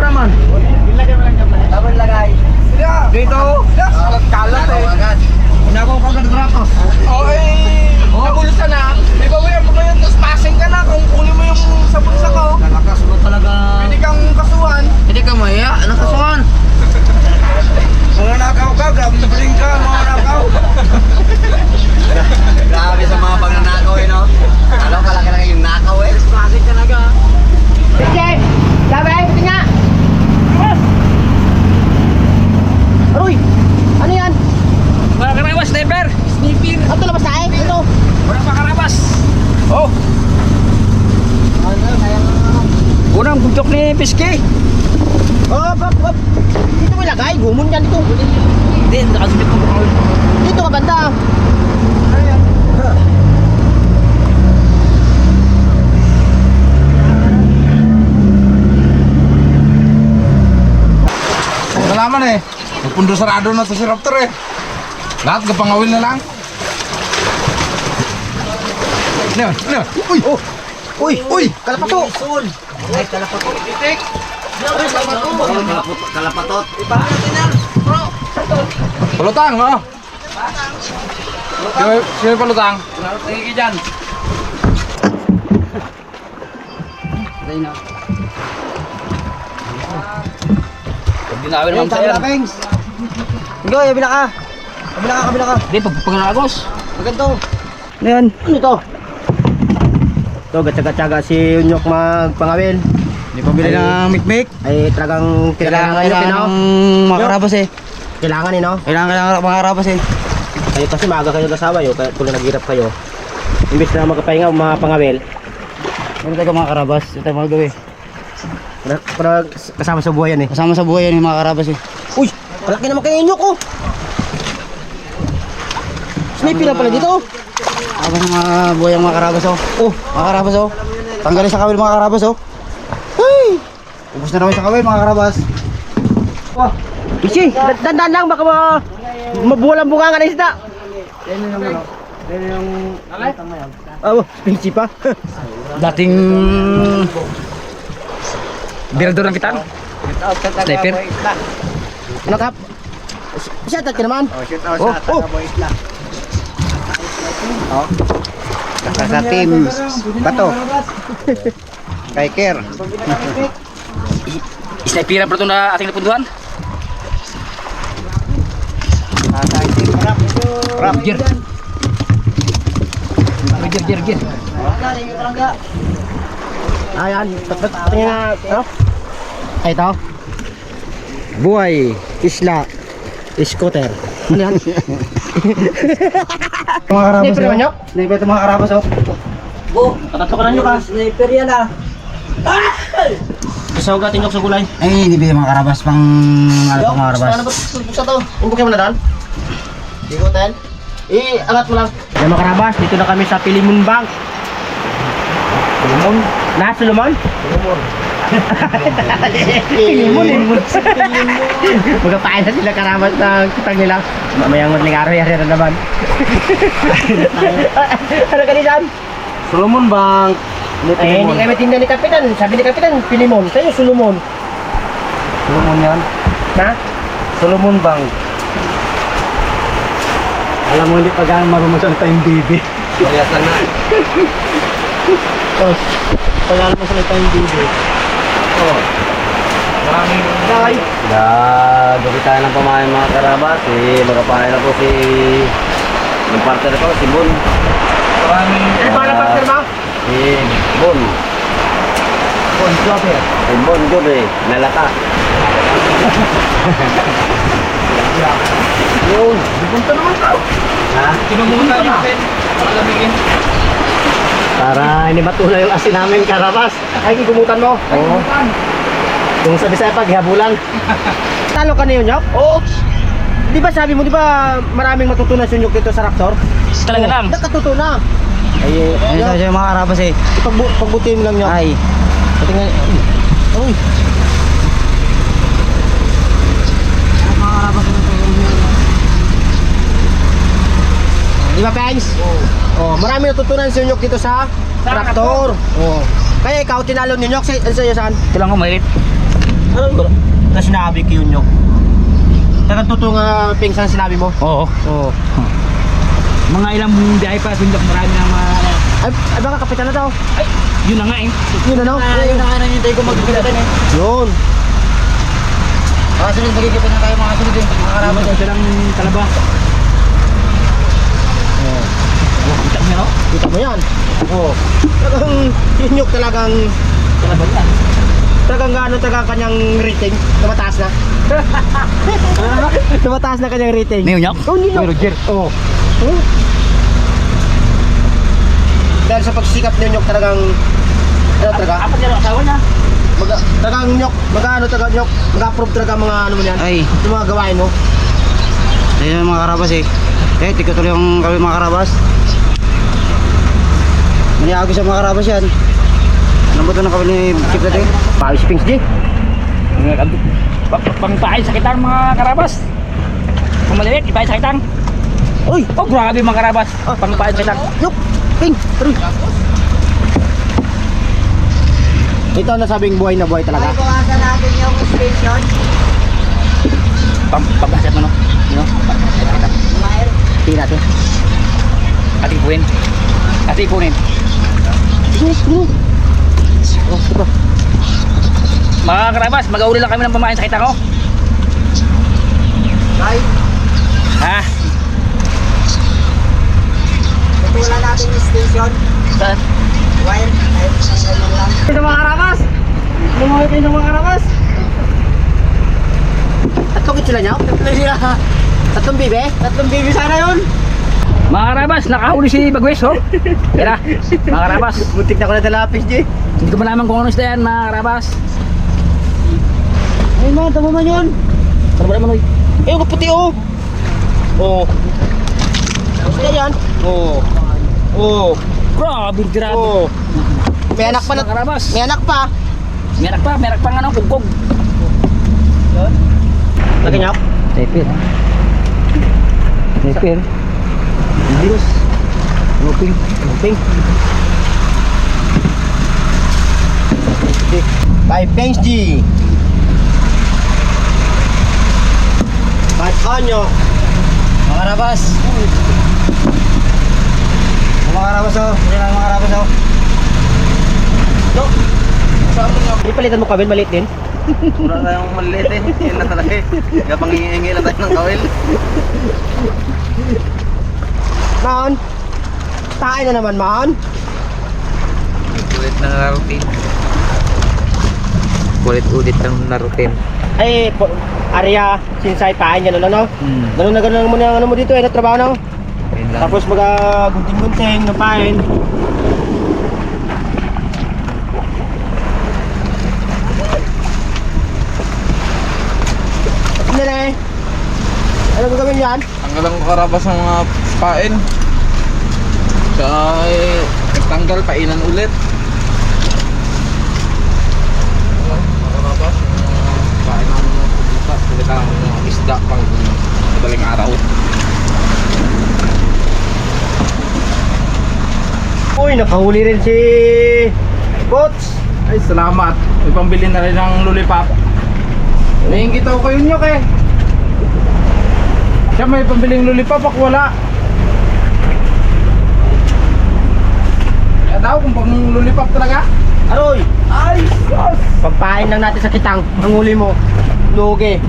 naman. Tapos lagay. Dito. Kalat eh. Una ko kagad grato. Oo eh. Nabulusan na. May babayan mo ngayon, tapos passing ka na kung kunin mo yung sa bulsa ko. Nalakas mo talaga. Pwede kang kasuhan. Hindi ka maya. Anong kasuhan? Mga nakaw ka, grabe na ka, mga nakaw. Grabe sa mga pagnanakaw eh, no? Alam ka lang yung nakaw eh. Passing talaga. Sige! Sabi, pati nga! Aroy! Ano yan? Mga karabas, sniper. Sniper. Ito labas na eh! Ito! Wala pa karabas. Oh. Ano, sayang ano. Unang buntok ni Piski. Oh, bab, bab! Dito mo ilagay, gumon yan dito. Hindi, nakasubit ko. Dito ka banda. Salamat eh. Nagpundo sarado na to si Raptor eh. Lahat kapangawil na lang. Ano? Ano? Uy! Oh! Uy! Uy! Kalapato! Ay, kalapatot. Kalapatot. Palutang, no? Sino, sino yung palutang? Tingin ka dyan. Pag ginawin naman sa yan. Pengs! Hindi, kabila ka. Kabila ka, kabila ka. Hindi, pag pagkakagos. Maganda. Ano yan? Ano ito? Ito, gatsaga-tsaga si Unyok magpangawil. Hindi pa bili ng mikmik. Ay talagang Kailangan, kailangan kailangan ng makarabas eh. Kailangan eh, no? Kailangan, kailangan makarabas eh. Kayo kasi maaga kayo kasawa yo, kaya tuloy naghirap kayo. Imbis na magkapahinga, mapangawil, Ano tayo mga karabas? Ito tayo mga gawin. kasama sa buhay yan eh. Kasama sa buhay yan yung mga karabas eh. Malaki naman kayo Unyok oh! Sniper na pala dito oh! Ako ng mga buhay ang mga karabas oh. Oh! Mga karabas oh. Tanggalin sa kawil mga karabas oh. Hey! Ubus na naman sa kawil mga karabas. Wah! Isi! Dandan lang baka ma... Mabuwalang bunga nga na isda! Oh, pinsi pa. Dating birador ng kitang. Sniper. Ano kap? Siya tat ka naman. Oh, shoot out Oh, sa oh. Tagaboy Isla. Oh. Kasa sa team. Bato. Kay Ker. Sniper pa ito na ating napunduhan. Kasa team. Rap. Rap. Gear. Gear, gear, gear. Ayan, tingin nga, ano? Ay, ito. Buhay, isla, scooter. Ano yan? Mga karabas Sniper yun? Sniper ito mga karabas oh. Patatokan nyo ka. Sniper yan ah. Gusto ko gatin sa gulay. Ay, hindi ba mga karabas pang ano pang mga karabas? Ano ba buksa to? Umbukin mo na doon. Di ko ten. Eh, angat mo lang. Yan mga karabas, dito na kami sa Pilimun Bank. Pilimun? Na, Solomon? Solomon. Pilimun, Pilimun. Magkapain na sila karabas ng kitang nila. Mamayang madling araw-araw na naman. ano ka niyan? Solomon Bank. Eh, hindi kami tinda ni Kapitan. Sabi ni Kapitan, Pilimon. Kayo, Solomon. Solomon yan. Na? Solomon Bank. Alam mo hindi pa gaano marunong sa time baby. Kaya sana. Oh, pag-alam mo sa tayong video. Oh. Maraming Dahil, Gagabi tayo ng pamahay mga karabas. Eh, magapahay na po si... Yung partner ko, si Bon. maraming ano pa na partner ba? Si Bon. Bon, Jobber. Si Bon Jobe. Nalata. yun. Punta naman ka. Ha? Kinumutan natin. Malamigin. Para hindi matula yung asin namin karabas. Ay, gumutan mo. Oo. Yung sa Bisaya pag habulan. Talo ka na yun, Yok? Oo. Di ba sabi mo, di ba maraming matutunan si Yok dito sa Raptor? Talaga lang. Nakatutunan. Ay, Ayun sa yung mga karabas eh. Pagbu pagbutin mo lang, Yok. Ay. Pati nga, uy. Di ba, Pengs? Oh, marami natutunan si Unyok dito sa Traktor. Oh. Kaya ikaw tinalo ni Unyok sa sa saan? Ito lang ko maliit. Ano? Na sinabi ko yun, Nyok. Tagang totoo nga, Pings, ang sinabi mo? Oo. Oo. Mga ilang biyahe pa, sundok marami ng mga... Ay, ay baka kapitan na daw. Yun na nga eh. Yun ano? yun na nga nangyintay ko magbibitan eh. Yun. Mga sunod, magigipin na tayo mga sunod eh. Mga karabas. Ito lang talaba. Oo. Kita mo yun, no? Kita mo yan. Oo. Talagang, yun Nyok talagang, Talaba yan. talagang ano talagang kanyang rating. Tumataas na. Tumataas na kanyang rating. Ngayon, Nyok? Oh, Nyok. Kuya Roger. Oo. Oh. Dahil sa pagsikap ni Nyok talagang, ano talaga? Apat yan ang asawa niya. Mag, talagang Nyok, mag ano talaga Nyok, mag-approve talaga mga ano mo yan. Ay. Yung mga gawain mo. Ayun mga karabas eh. Eh, tika tuloy yung kami mga karabas. Maniago sa mga karabas yan. Ano ba ito ng kami ni Chip natin? Pawis Pings G. Pangpain sa kitang mga karabas. Kung maliit, ipain sa kitang. Uy! Oh, grabe mga karabas. Pangpain sa kitang. Nyok! Ping! Aroy! Ito ang nasabing buhay na buhay talaga. Bawasan natin yung station. Pam pabasat mo no. No? Tingnan natin. At ipunin. At ipunin. Sige, sige. Oh, ito. Mga karabas, mag-auli lang kami ng pamain sa kitang oh. Ay, Ha? tutulan natin yung station. Saan? Wire. Lang. Ito mga karabas! Lumawi kayo ng mga karabas! Tatlong itsula niyo? Tatlong sila. Tatlong bibe? Tatlong bibe sana yun! Mga karabas, nakahuli si Bagwes oh. Tira, mga karabas. Muntik na ko na talapis, G. Hindi ko malaman kung ano isda yan, mga karabas. Ay man, tama man yun. Ano ba naman oy? Eh, yung puti oh. Oh. Gusto yan? Oh. Oh. Grabe, grabe. Oh. May anak pa na. Mga karabas. May anak pa. Merak pa, merak pa nga ng kugkog. Lagi niyo? Tepir. Tepir. Virus. Roping. Roping. Five thanks G. Five onyo. Mga karabas. Mga karabas oh. Yan mga karabas oh. Ipalitan mo kabel, maliit din. Wala tayong maliit eh. Yun na talaga eh. Kaya pangihingi lang tayo ng kawil. Maon. Tayo na naman, Maon. Kulit na narutin. Kulit-ulit ng narutin. Ay, po, area, sinsay, pain yan, ano, no? Hmm. Ganun na ganun mo na ano mo dito, eh, na trabaho, no? Yun lang. Tapos mga gunting-gunting, na pain. Ano gagawin yan? Tanggalan ko karabas ng mga pain. Tsaka eh, nagtanggal, painan ulit. Mga karabas, mga pain ng pupunta. Salita ng mga isda pang madaling araw. Uy, nakahuli rin si Coach. Ay, salamat. May pambili na rin ng lollipop. Naingit ako kayo nyo eh. Siya may pambiling lollipop, ako wala. Kaya daw kung pang lollipop talaga. Aroy, Ay, sus! pagpain lang natin sa kitang. Ang huli mo, lugi.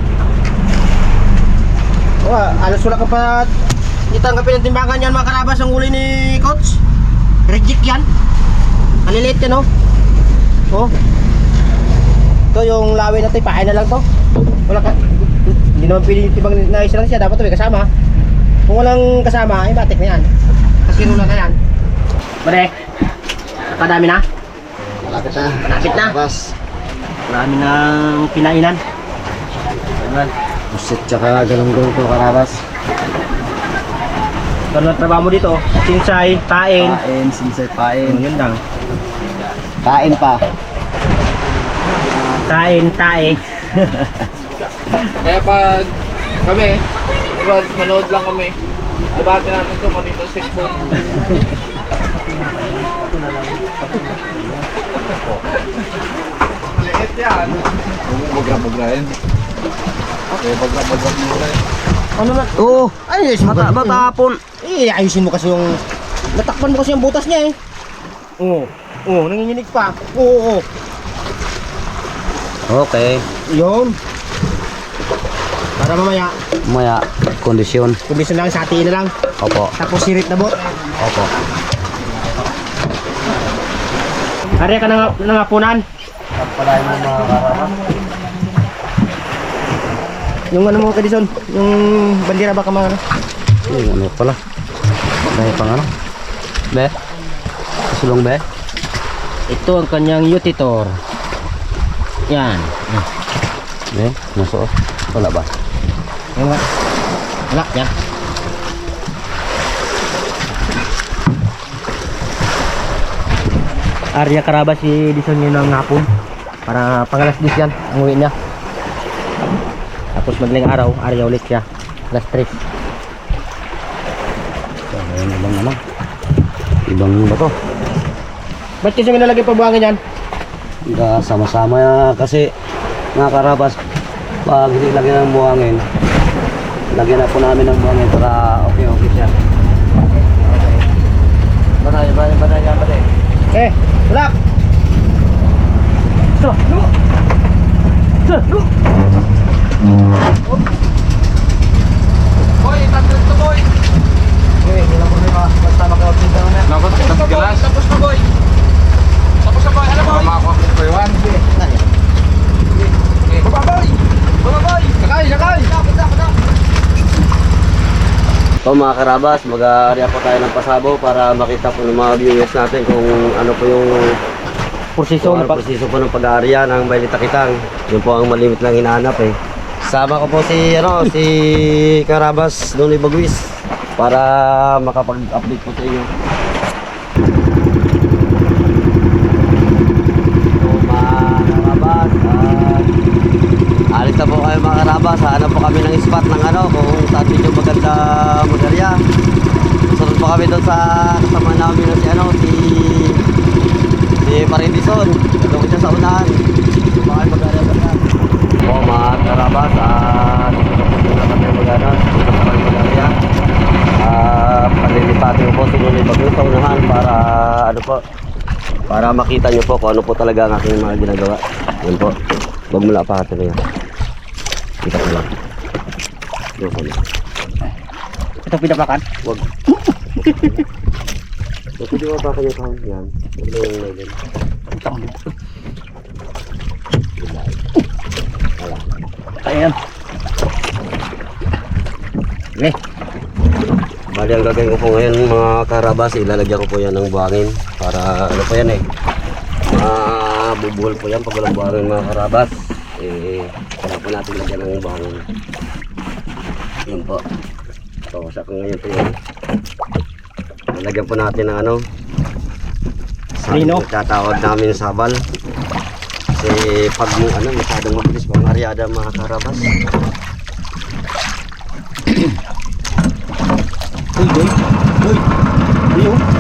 Oh, alas wala ka pa itanggapin ng timbangan yan mga karabas ang huli ni Coach. Reject yan. Maliliit yan oh. Oh. Ito yung lawi natin, pain na lang to. Wala ka, naman pili tibang na isa lang siya, dapat may kasama. Kung walang kasama, ay batik na yan. Kasi rula na yan. Bade, kadami na. Malapit na. Malapit na. Karabas. Marami ng pinainan. Pusit tsaka galong-galong ko karabas. Ang trabaho mo dito. Sinsay, pain. Pain, sinsay pain. Yun lang. Pain pa. Kain, tae. Kaya pag kami, pag manood lang kami, Labati namin ito kung dito sa cellphone. Maliit yan. Bagra-bagrahin. Okay, bagra-bagra eh. Ano na? Oo. Ay, yes, Mata, matapon. Eh, ayusin mo kasi yung... Natakpan mo kasi yung butas niya eh. Oo. Oo, nanginginig pa. Oo, oo. Okay. Yun. Para mamaya, Maya, kondisyon. kondisyon lang, sa atiin na lang. Opo. Tapos sirit na bot. Opo. Ari ka na nangapunan. Yung ano mo, Kadison, yung bandira ba ka mga ano? Yung ano pala. Dahil pang ano? Be? Sulong be? Ito ang kanyang utitor. Yan. Be? Nasuot. Wala ba? Yung. Wala, yan. Arya Karaba si Dison yun ng hapon. Para pangalas dis yan, ang uwi niya. Tapos madaling araw, Arya ulit siya. Alas 3. Ayun, ibang ano? Ibang ba to? Ba't kasi may nalagay pabuhangin yan? Sama-sama yan kasi mga karabas, pag hindi lagyan ng buhangin, lagyan na po namin ng buhangin para okay-okay siya. Batay, batay, batay, batay. Eh, wala! So, no! So, no! Boy, itandred to boy. Okay, wala po rin basta maka-update na na. Nakot, Tapos na, boy. gilas. Tapos na, boy! Tapos na, boy! Alam, boy! Baka makakuha ko po yun. Baba, boy! Baba, boy! Sakay, sakay! Punta, punta! So mga karabas, mag-aarya po tayo ng pasabo para makita po ng mga viewers natin kung ano po yung kung ano proseso po ng pag-aarya ng Bailita Kitang. Yun po ang malimit lang hinahanap eh. Sama ko po si ano si Karabas Nonoy Baguis para makapag-update po sa inyo. So mga Karabas, ah, alis na po kayo Karabas. Hanap po kami ng spot ng ano kung saan medyo maganda mag-arya. Sunod po kami doon sa kasama namin na si ano si si Parindison. Gagawin siya sa unahan. Pa kayo mag-arya ba yan? Po mga Karabas, ah, na pa. Ah, palilipatin po si Nunoy Bagyo sa unahan para ano po para makita nyo po kung ano po talaga ang aking mga ginagawa. Yan po. Huwag mo lapakan na yan. Kita ko lang. Yung ko lang. Ito pinapakan. Huwag. So, pwede mo lapakan yung kahon yan. Na yung lalim. Ayan. Eh, Bali ang gagawin ko po ngayon mga karabas, ilalagyan ko po yan ng buhangin para ano po yan eh. Mabubuhol po yan pag walang buhangin mga karabas. Eh, kaya po natin lagyan ng buhangin. Yun po. So, sa ko ngayon po. Lalagyan po natin ng ano. Lino? Tatawag namin sabal. Kasi pag mo ano, masyadong mabilis ang aryada mga karabas. uy, boy. Uy. Uy, oh.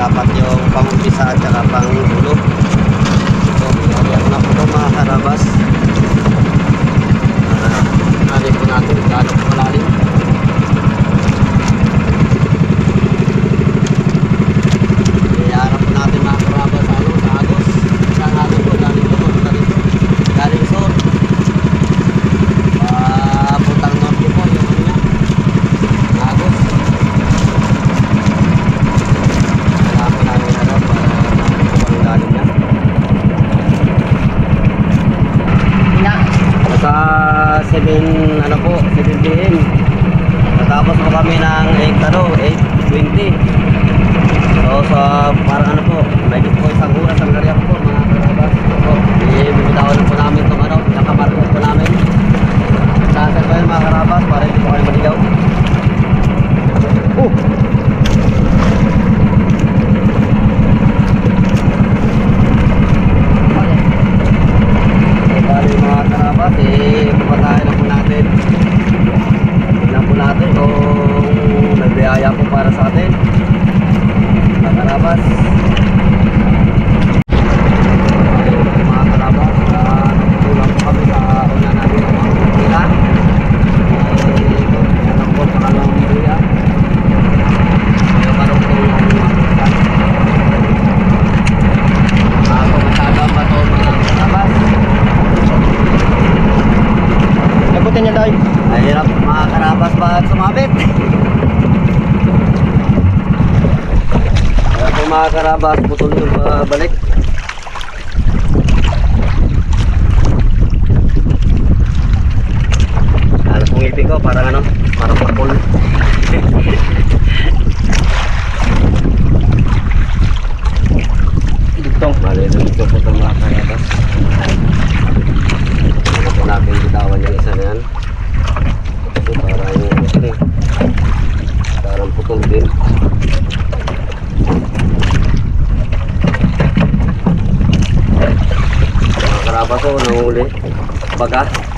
dapat yung pangumpisa at saka pangulo. So mayroon na po mga karabas. Tapos po kami ng 8, ano, 8.20. So, sa so, parang ano po, medyo po isang oras. balik alas mong ngipin ko parang ano parang purple dugtong. Bali na dugtong po itong mga karatas ano po natin bitawan yung isa na yan. Ito parang yung ano parang putol din. Ko, nanguli. Baga.